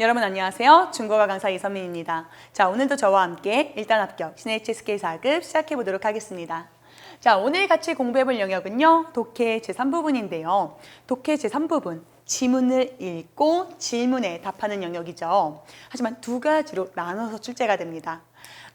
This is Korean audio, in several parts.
여러분 안녕하세요. 중국어 강사 이선민입니다. 자, 오늘도 저와 함께 일단 합격 CNHSK 4급 시작해 보도록 하겠습니다. 자, 오늘 같이 공부해 볼 영역은요. 독해 제3부분인데요. 독해 제3부분 지문을 읽고 질문에 답하는 영역이죠. 하지만 두 가지로 나눠서 출제가 됩니다.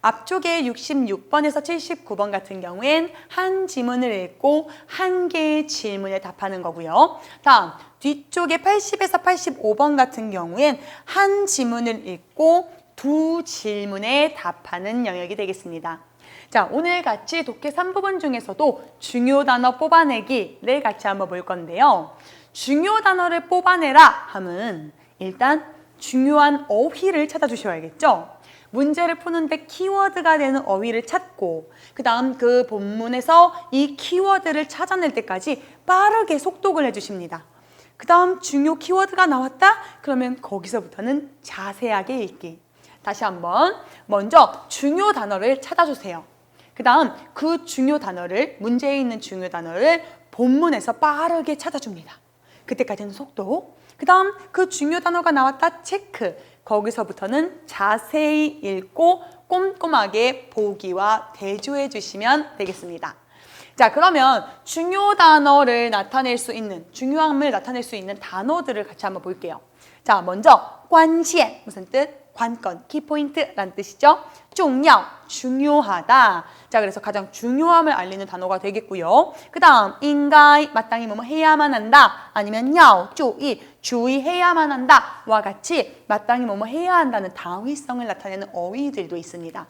앞쪽에 66번에서 79번 같은 경우엔 한 지문을 읽고 한 개의 질문에 답하는 거고요. 다음 뒤쪽에 80에서 85번 같은 경우엔 한 지문을 읽고 두 질문에 답하는 영역이 되겠습니다. 자, 오늘 같이 독해 3부분 중에서도 중요 단어 뽑아내기를 같이 한번 볼 건데요. 중요 단어를 뽑아내라 하면 일단 중요한 어휘를 찾아주셔야겠죠. 문제를 푸는데 키워드가 되는 어휘를 찾고 그 다음 그 본문에서 이 키워드를 찾아낼 때까지 빠르게 속독을 해주십니다. 그 다음 중요 키워드가 나왔다? 그러면 거기서부터는 자세하게 읽기. 다시 한번 먼저 중요 단어를 찾아주세요. 그 다음 그 중요 단어를 문제에 있는 중요 단어를 본문에서 빠르게 찾아줍니다. 그때까지는 속도. 그 다음 그 중요 단어가 나왔다 체크. 거기서부터는 자세히 읽고 꼼꼼하게 보기와 대조해 주시면 되겠습니다. 자, 그러면 중요 단어를 나타낼 수 있는, 중요함을 나타낼 수 있는 단어들을 같이 한번 볼게요. 자, 먼저, 관시엔, 무슨 뜻? 관건, 키포인트라는 뜻이죠. 중요, 중요하다. 자, 그래서 가장 중요함을 알리는 단어가 되겠고요. 그 다음, 인가이, 마땅히 뭐뭐 해야만 한다. 아니면 야오, 주의, 주의해야만 한다. 와 같이 마땅히 뭐뭐 해야 한다는 당위성을 나타내는 어휘들도 있습니다.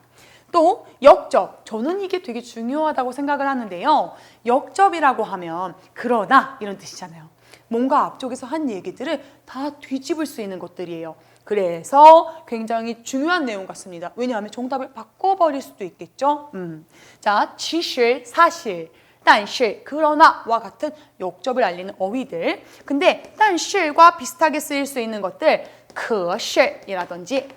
또 역접, 저는 이게 되게 중요하다고 생각을 하는데요. 역접이라고 하면 그러나 이런 뜻이잖아요. 뭔가 앞쪽에서 한 얘기들을 다 뒤집을 수 있는 것들이에요. 그래서 굉장히 중요한 내용 같습니다. 왜냐하면 정답을 바꿔버릴 수도 있겠죠. 음. 자, 지실, 사실. 단실, 그러나와 같은 역접을 알리는 어휘들. 근데 단실과 비슷하게 쓰일 수 있는 것들, 그실이라든지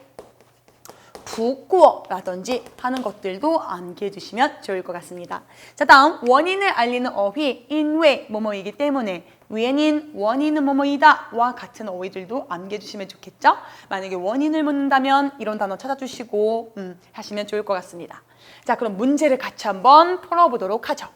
구꾸어라든지 하는 것들도 암기해 주시면 좋을 것 같습니다. 자 다음 원인을 알리는 어휘 인외 뭐뭐이기 때문에 위에는 원인은 뭐뭐이다 와 같은 어휘들도 암기해 주시면 좋겠죠? 만약에 원인을 묻는다면 이런 단어 찾아주시고 음, 하시면 좋을 것 같습니다. 자 그럼 문제를 같이 한번 풀어보도록 하죠.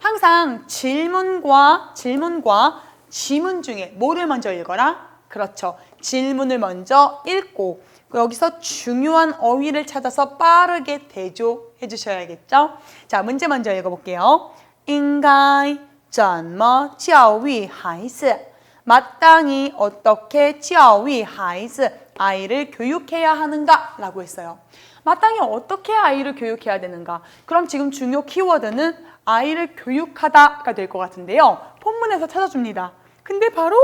항상 질문과 질문과 지문 중에 뭐를 먼저 읽어라? 그렇죠. 질문을 먼저 읽고 여기서 중요한 어휘를 찾아서 빠르게 대조해 주셔야겠죠? 자, 문제 먼저 읽어볼게요. 인가이, 전머, 지어위, 하이스. 마땅히 어떻게 지어위, 하이스. 아이를 교육해야 하는가? 라고 했어요. 마땅히 어떻게 아이를 교육해야 되는가? 그럼 지금 중요 키워드는 아이를 교육하다가 될 것 같은데요. 본문에서 찾아줍니다. 근데 바로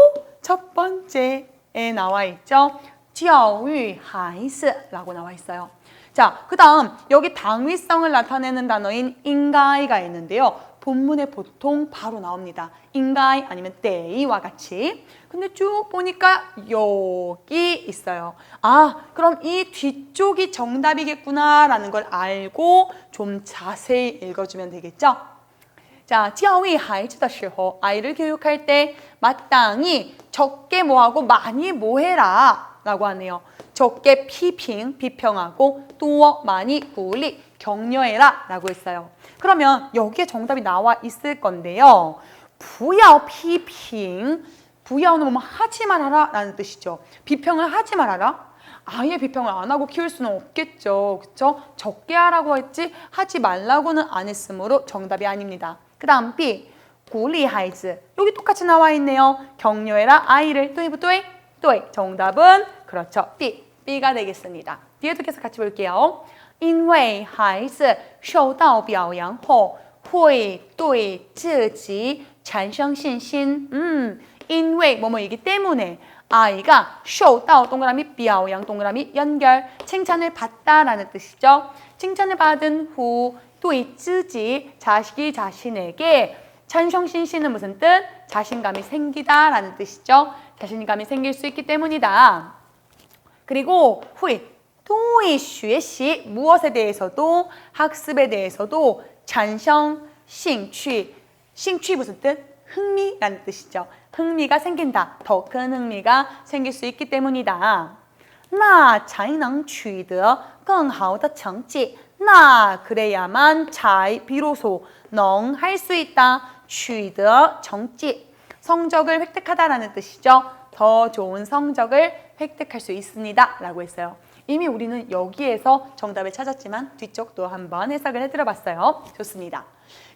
첫 번째 에 나와 있죠. 教育孩子라고 나와 있어요. 자, 그 다음 여기 당위성을 나타내는 단어인 인가이가 있는데요. 본문에 보통 바로 나옵니다. 인가이 아니면 때이와 같이. 근데 쭉 보니까 여기 있어요. 아, 그럼 이 뒤쪽이 정답이겠구나라는 걸 알고 좀 자세히 읽어주면 되겠죠? 자, 지하위 하이즈다 시호 아이를 교육할 때 마땅히 적게 뭐하고 많이 뭐해라 라고 하네요. 적게 피핑, 비평하고 또 많이 구리, 격려해라 라고 했어요. 그러면 여기에 정답이 나와 있을 건데요. 부여 피핑, 부여는 뭐 하지 말아라 라는 뜻이죠. 비평을 하지 말아라. 아예 비평을 안 하고 키울 수는 없겠죠. 그렇죠? 적게 하라고 했지 하지 말라고는 안 했으므로 정답이 아닙니다. 그 다음 B 鼓励孩子 여기 똑같이 나와 있네요. 격려해라 아이를 对不对?对 정답은 그렇죠. B B가 되겠습니다. 뒤에도 계속 같이 볼게요. 因为孩子受到表扬后会对自己产生信心. 음, 因为 뭐뭐이기 때문에 아이가 受到 동그라미 表扬 동그라미 연결 칭찬을 받다라는 뜻이죠. 칭찬을 받은 후 对自己 자식이 자신에게 찬성신신은 무슨 뜻? 자신감이 생기다라는 뜻이죠. 자신감이 생길 수 있기 때문이다. 그리고 후이 또이 学习 무엇에 대해서도 학습에 대해서도 찬성 兴趣 兴趣 무슨 뜻? 흥미라는 뜻이죠. 흥미가 생긴다. 더 큰 흥미가 생길 수 있기 때문이다. 那才能取得更好的成绩. 나 그래야만 자이 비로소 넝 할 수 있다. 취더 정지 성적을 획득하다라는 뜻이죠. 더 좋은 성적을 획득할 수 있습니다. 라고 했어요. 이미 우리는 여기에서 정답을 찾았지만 뒤쪽도 한번 해석을 해 들어 봤어요. 좋습니다.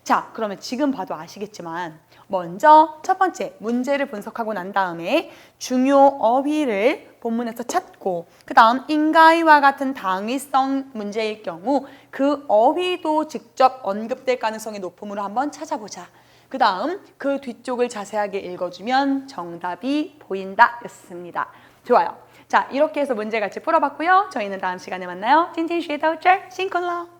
자, 그러면 지금 봐도 아시겠지만 먼저 첫 번째 문제를 분석하고 난 다음에 중요 어휘를 본문에서 찾고 그 다음 인가이와 같은 당위성 문제일 경우 그 어휘도 직접 언급될 가능성이 높음으로 한번 찾아보자. 그 다음 그 뒤쪽을 자세하게 읽어주면 정답이 보인다 였습니다. 좋아요. 자 이렇게 해서 문제 같이 풀어봤고요. 저희는 다음 시간에 만나요. 찐찐 쉬다 우짤 싱클러